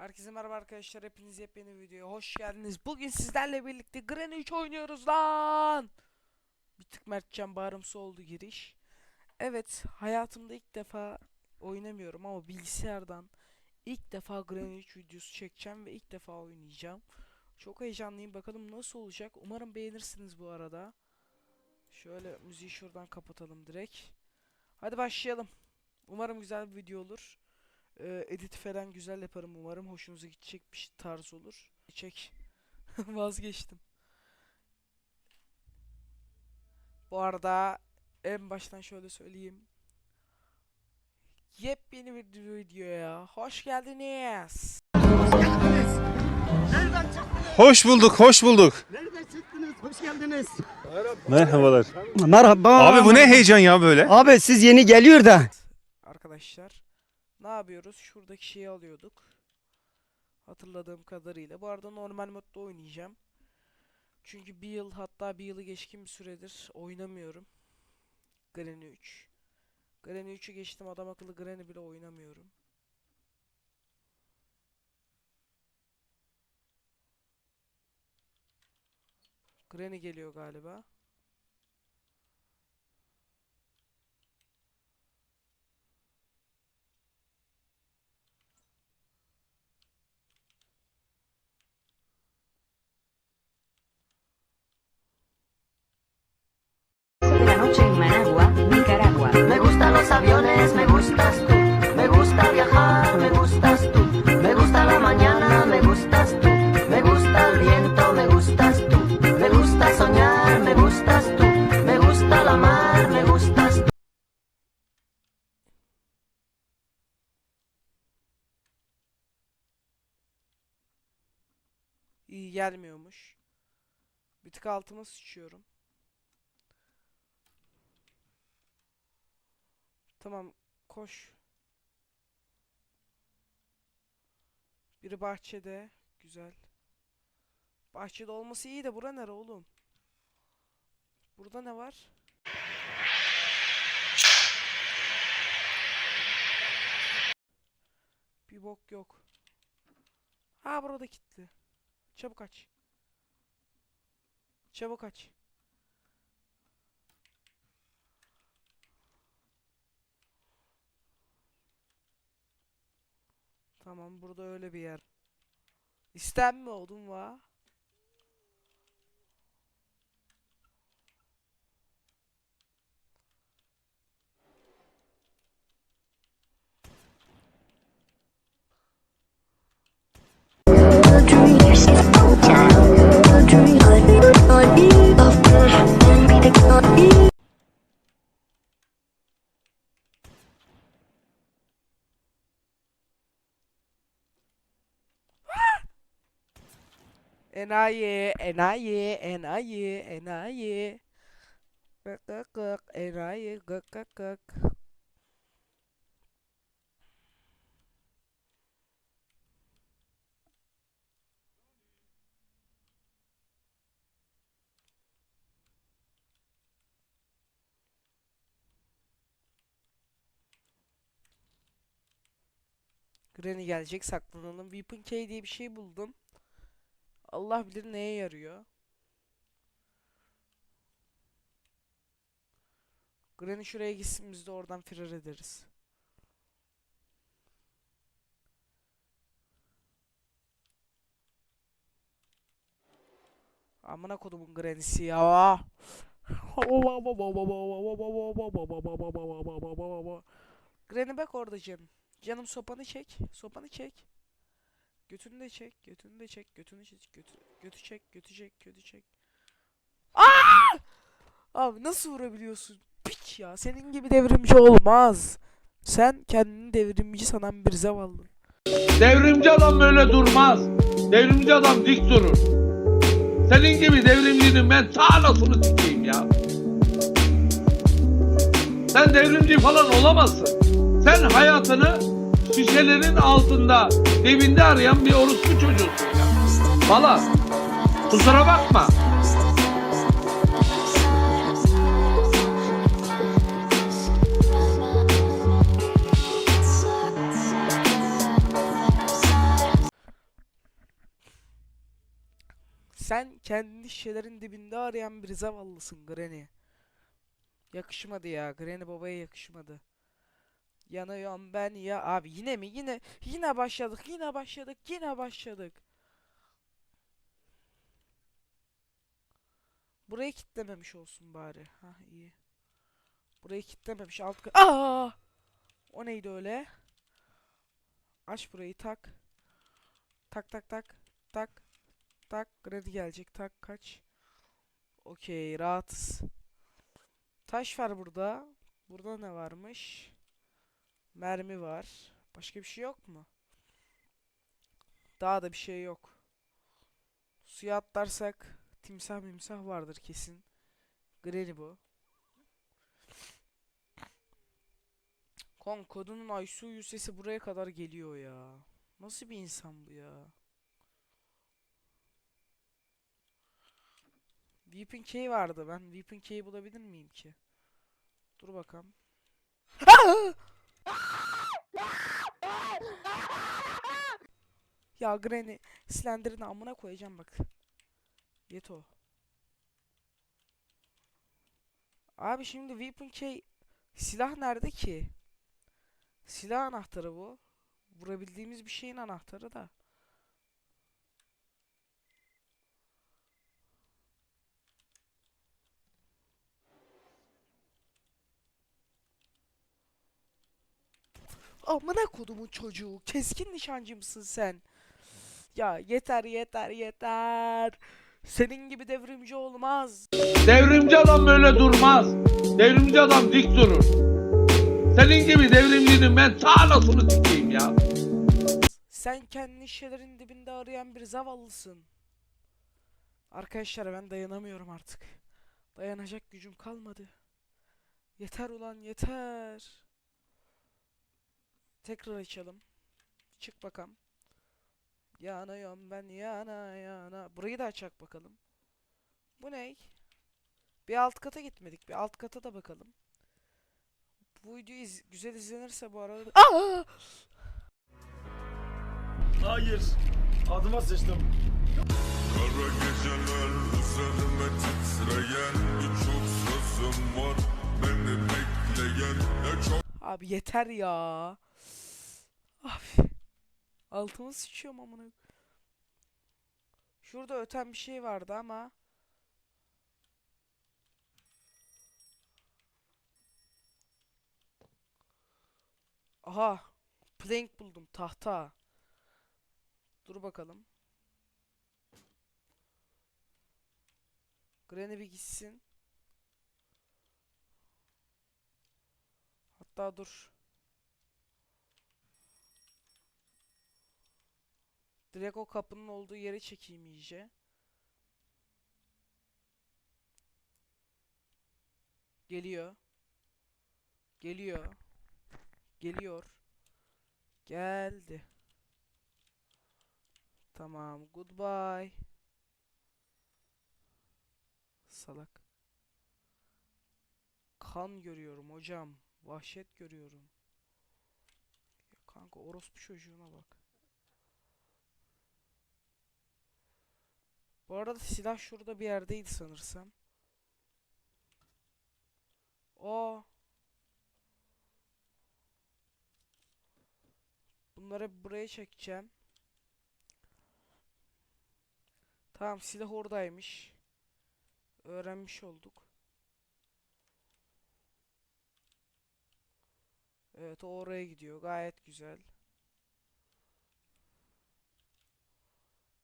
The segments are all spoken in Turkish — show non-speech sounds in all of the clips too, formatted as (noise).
Herkese merhaba arkadaşlar. Hepiniz yepyeni videoya hoş geldiniz. Bugün sizlerle birlikte Granny 3 oynuyoruz lan. Bir tık Mertcan bağrımsı oldu giriş. Evet, hayatımda ilk defa oynamıyorum ama bilgisayardan ilk defa Granny 3 videosu çekeceğim ve ilk defa oynayacağım. Çok heyecanlıyım. Bakalım nasıl olacak. Umarım beğenirsiniz bu arada. Şöyle müziği şuradan kapatalım direkt. Hadi başlayalım. Umarım güzel bir video olur. Ee, edit falan güzel yaparım umarım. Hoşunuza gidecek bir tarz olur. Çek. (laughs) Vazgeçtim. Bu arada en baştan şöyle söyleyeyim. Yepyeni bir videoya hoş geldiniz. Nereden çıktınız? Hoş bulduk, hoş bulduk. Nereden çıktınız? Hoş geldiniz. Merhabalar. Merhaba. Abi bu ne heyecan ya böyle? Abi siz yeni geliyor da. Arkadaşlar ne yapıyoruz? Şuradaki şeyi alıyorduk. Hatırladığım kadarıyla. Bu arada normal modda oynayacağım. Çünkü bir yıl hatta bir yılı geçkin bir süredir oynamıyorum. Granny 3. Granny 3'ü geçtim adam akıllı Granny bile oynamıyorum. Granny geliyor galiba. İyi gelmiyormuş. Bir tık altıma sıçıyorum. Tamam, koş. Biri bahçede. Güzel. Bahçede olması iyi de bura nere oğlum? Burada ne var? Bir bok yok. Ha burada kilitli. Çabuk aç. Çabuk aç. Tamam burada öyle bir yer. İstenme oğlum va. Enayi, enayi, enayi, enayi. Gık gık gık, enayi, gık gık gık. Granny gelecek saklanalım. Weapon Key diye bir şey buldum. Allah bilir neye yarıyor. Granny şuraya gitsin biz de oradan firar ederiz. Amına kodumun Granny'si ya. Granny bak orada canım. Canım sopanı çek. Sopanı çek. Götünü de çek, götünü de çek, götünü çek, götü, götü çek, götü çek, götü çek. Aa! Abi nasıl vurabiliyorsun? Piç ya. Senin gibi devrimci olmaz. Sen kendini devrimci sanan bir zavallı. Devrimci adam böyle durmaz. Devrimci adam dik durur. Senin gibi devrimcinin ben ta anasını sikeyim ya. Sen devrimci falan olamazsın. Sen hayatını şişelerin altında, Evinde arayan bir orospu çocuğusun ya. Valla kusura bakma. Sen kendi şişelerin dibinde arayan bir zavallısın Granny. Yakışmadı ya. Granny babaya yakışmadı. Yanıyorum ben ya. Abi yine mi? Yine yine başladık. Yine başladık. Yine başladık. Burayı kitlememiş olsun bari. Ha iyi. Burayı kitlememiş. Alt Aa! O neydi öyle? Aç burayı tak. Tak tak tak. Tak. Tak. Grady gelecek. Tak kaç. Okey rahatız. Taş var burada. Burada ne varmış? Mermi var. Başka bir şey yok mu? Daha da bir şey yok. Suya atlarsak timsah mimsah vardır kesin. Granny bu. Kon kadının ICU sesi buraya kadar geliyor ya. Nasıl bir insan bu ya? Weeping Key vardı. Ben Weeping Key'i bulabilir miyim ki? Dur bakalım. (laughs) ya Granny Slender'ın amına koyacağım bak. Yeto. Abi şimdi Weapon Key silah nerede ki? Silah anahtarı bu. Vurabildiğimiz bir şeyin anahtarı da. Amına kodumun çocuğu. Keskin nişancı mısın sen? Ya yeter yeter yeter. Senin gibi devrimci olmaz. Devrimci adam böyle durmaz. Devrimci adam dik durur. Senin gibi devrimcinin ben ta anasını sikeyim ya. Sen kendi şişelerin dibinde arayan bir zavallısın. Arkadaşlar ben dayanamıyorum artık. Dayanacak gücüm kalmadı. Yeter ulan yeter. Tekrar açalım. Çık bakalım. Yanıyorum ben yana yana. Burayı da açak bakalım. Bu ne? Bir alt kata gitmedik. Bir alt kata da bakalım. Bu video iz- güzel izlenirse bu arada... Aa! Hayır. Adıma sıçtım. Kara geceler üzerime titreyen Birçok sözüm var beni bekleyen Ne çok Abi yeter ya. Abi. Altıma sıçıyorum amına. Şurada öten bir şey vardı ama. Aha. Plank buldum. Tahta. Dur bakalım. Granny bir gitsin. Hatta dur. Direkt kapının olduğu yere çekeyim iyice. Geliyor. Geliyor. Geliyor. Geldi. Tamam. Goodbye. Salak. Kan görüyorum hocam. Vahşet görüyorum. Ya kanka orospu çocuğuna bak. Bu arada silah şurada bir yerdeydi sanırsam. O. Bunları buraya çekeceğim. Tamam silah oradaymış. Öğrenmiş olduk. Evet oraya gidiyor. Gayet güzel.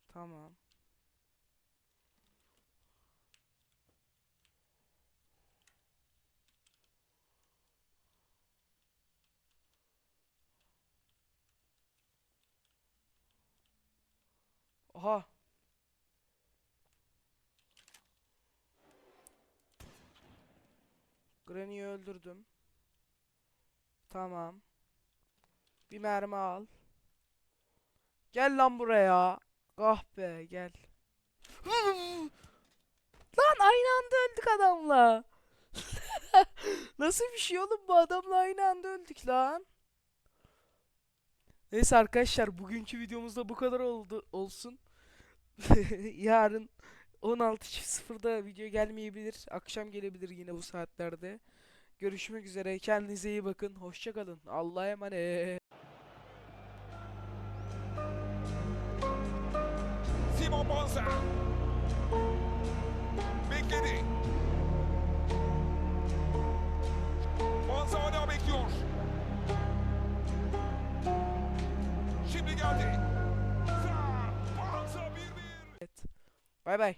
Tamam. Aha. Granny'i öldürdüm. Tamam. Bir mermi al. Gel lan buraya. Ah be gel. (gasps) lan aynı anda öldük adamla. (laughs) Nasıl bir şey oğlum bu adamla aynı anda öldük lan. Neyse arkadaşlar bugünkü videomuzda bu kadar oldu olsun. (laughs) Yarın 16.00'da video gelmeyebilir. Akşam gelebilir yine bu saatlerde. Görüşmek üzere. Kendinize iyi bakın. Hoşça kalın. Allah'a emanet. Simon Bonza. Bekledi. Hala bekliyor. Şimdi geldi. Bye bye.